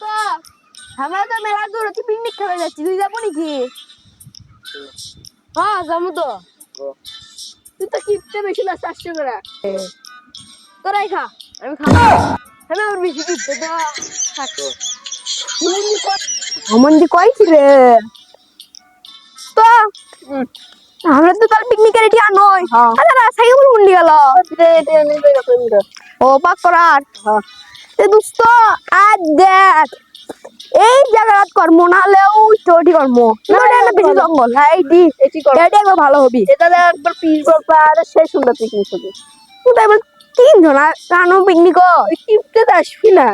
তো আমরা তো মেলা দূর হচ্ছে পিকনিক খেলে যাচ্ছি তুই যাব নাকি? হ্যাঁ যাব তো। তুই তো কিপটে বেশি না চারশো করে। তোরাই খা আমি খাব। আমি আমার বেশি কিপটে তো। থাক অমন্দি কইছি রে? তো আমরা তো তার পিকনিকের রেডি আর নয় আরে কেমন মুন্ডি গেল ও পাক করার। এ দোস্ত আজ দেখ। এই জায়গাত কর্ম না চটি কর্ম। না এটা বেশি জঙ্গল। হ্যাঁ এইটি এটা একবার ভালো হবি। এটা একবার পিস করবে আর সেই সুন্দর পিকনিক হবে। তিন জন কানো পিকনিক কিপটে তো আসবি না।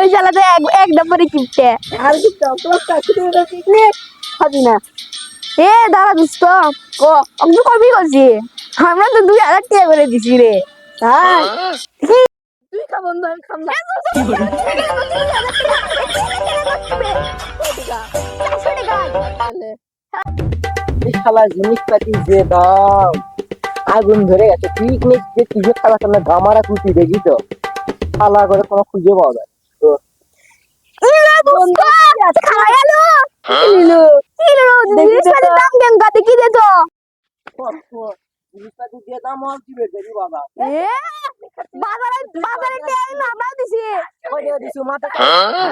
ওই শালা তো এক এক নম্বরে কিপটে। আর কি চকলেট কাছে পিকনিক খাবি না। এ দোস্ত আমি করছি। আমরা তো দুই হাজার টাকা করে দিছি রে। তাই? তুই খা বন্ধু আমি খাম না। শালা জিনিসপাতি যে দাম আগুন ধরে গেছে। পিকনিক যে কিসের খাবার সামনে গামারা কুচি দেখি তো। শালা করে কোনো খুঁজে পাওয়া যায় তো কি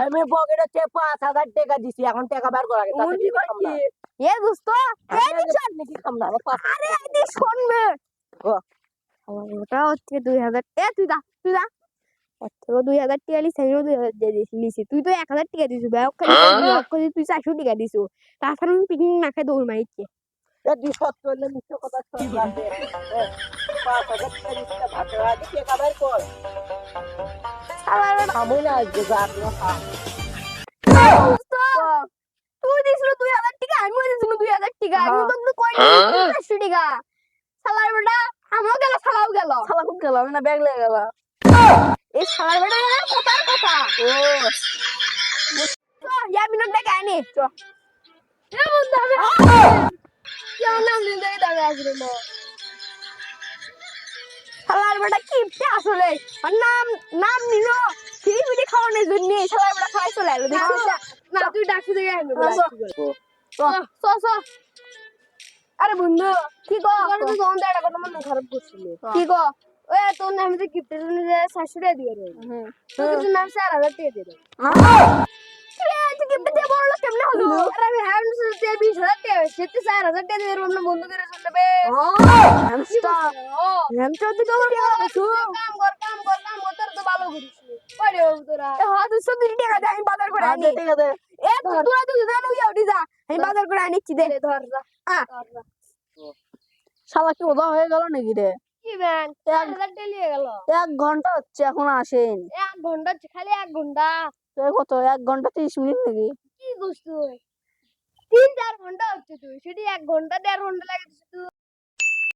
আমি পকেটে পাঁচ হাজার টাকা দিছি এখন টাকা বের করা। ওটা হচ্ছে দুই হাজার এ তুই দা তুই দা ওর দুই হাজার টাকা লিস আমিও দুই হাজার দিয়ে দিছি লিসি তুই তো এক হাজার টাকা দিছু ব্যাগ তুই চারশো টাকা দিছু তাছাড়া আমি পিকনিক না খাই দৌড় মারিছি এ সত্য হলে মিথ্যে কথা সব বাদে। পাঁচ হাজার টাকা দিছি ভাত খাওয়া দিয়ে টাকা বের কর। খামই না আজকে যা তুই দিছিল দুই হাজার টাকা আমিও দিছিল দুই হাজার টাকা। আমি হ্যাঁ। তো কয় চারশো টাকা। সালার বেটা আমিও গেল সালাও গেল। শালা খুব গেল আমি না ব্যাগ লেগে গেল এই সালার বেটা কথার কথা। ও। ইয়া মিনিট টাকা আনি। চ। বন্ধু আমি কেউ নাম দিন দাঁড়িয়ে আসলে না শালার বেটা কিপটে আসলে নাম নাম নিল খাওয়ানোর জন্য শালার বেটা খাওয়াই চলে এলো দেখছিস না তুই ডাকতে দেখে আনবি চ চ আরে বন্ধু কি গো তো কথা মন খারাপ করছিল কি গো ওই তোর নামে যে গিফটের জন্য যে চারশো টাকা দিয়ে রে তোর নাম টাকা দিয়ে দিয়ে দিয়ে দিয়ে দে আমি বাজার করে আনি ঠিক আছে এ তোরা তুই জানো উঠি যা আমি বাজার করে আনিচ্ছি দে। ধর যা আ শালা কি ওদা হয়ে গেল নাকি রে? কি চার হাজার গেল। এক ঘণ্টা হচ্ছে এখন আসেন। এক ঘণ্টা হচ্ছে, খালি এক ঘণ্টা। তো কত এক ঘণ্টা তিরিশ মিনিট নাকি? কি করছিস তুই? তিন চার ঘণ্টা হচ্ছে তুই সেটি এক ঘণ্টা দেড় ঘণ্টা লাগে